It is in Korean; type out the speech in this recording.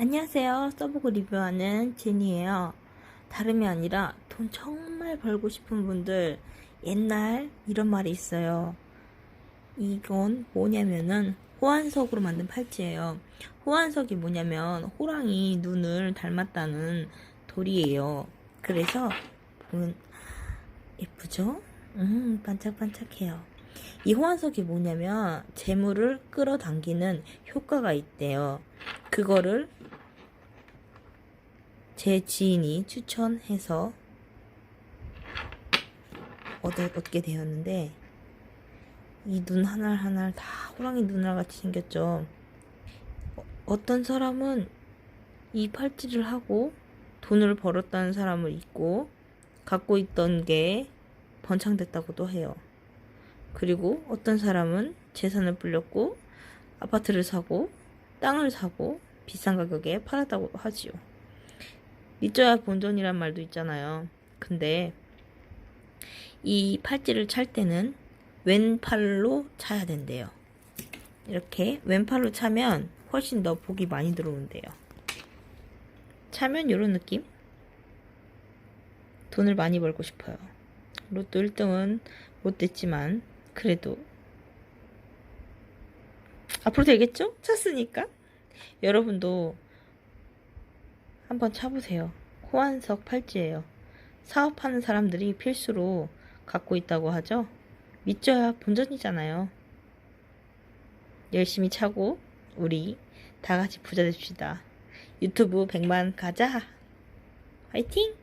안녕하세요. 써보고 리뷰하는 제니예요. 다름이 아니라 돈 정말 벌고 싶은 분들 옛날 이런 말이 있어요. 이건 뭐냐면은 호환석으로 만든 팔찌예요. 호환석이 뭐냐면 호랑이 눈을 닮았다는 돌이에요. 그래서 보면 예쁘죠? 음 반짝반짝해요. 이 호환석이 뭐냐면 재물을 끌어당기는 효과가 있대요. 그거를 제 지인이 추천해서 얻, 얻게 되었는데 이눈 하나 하나 다 호랑이 눈알 같이 생겼죠. 어, 어떤 사람은 이 팔찌를 하고 돈을 벌었다는 사람을 있고 갖고 있던 게 번창됐다고도 해요. 그리고 어떤 사람은 재산을 불렸고 아파트를 사고 땅을 사고 비싼 가격에 팔았다고 하지요. 믿져야 본전이란 말도 있잖아요. 근데 이 팔찌를 찰 때는 왼팔로 차야 된대요. 이렇게 왼팔로 차면 훨씬 더 복이 많이 들어온대요. 차면 이런 느낌? 돈을 많이 벌고 싶어요. 로또 1등은 못 됐지만 그래도 앞으로 되겠죠? 찼으니까. 여러분도 한번 차보세요. 호환석 팔찌예요. 사업하는 사람들이 필수로 갖고 있다고 하죠. 믿져야 본전이잖아요. 열심히 차고 우리 다 같이 부자 됩시다. 유튜브 100만 가자. 화이팅!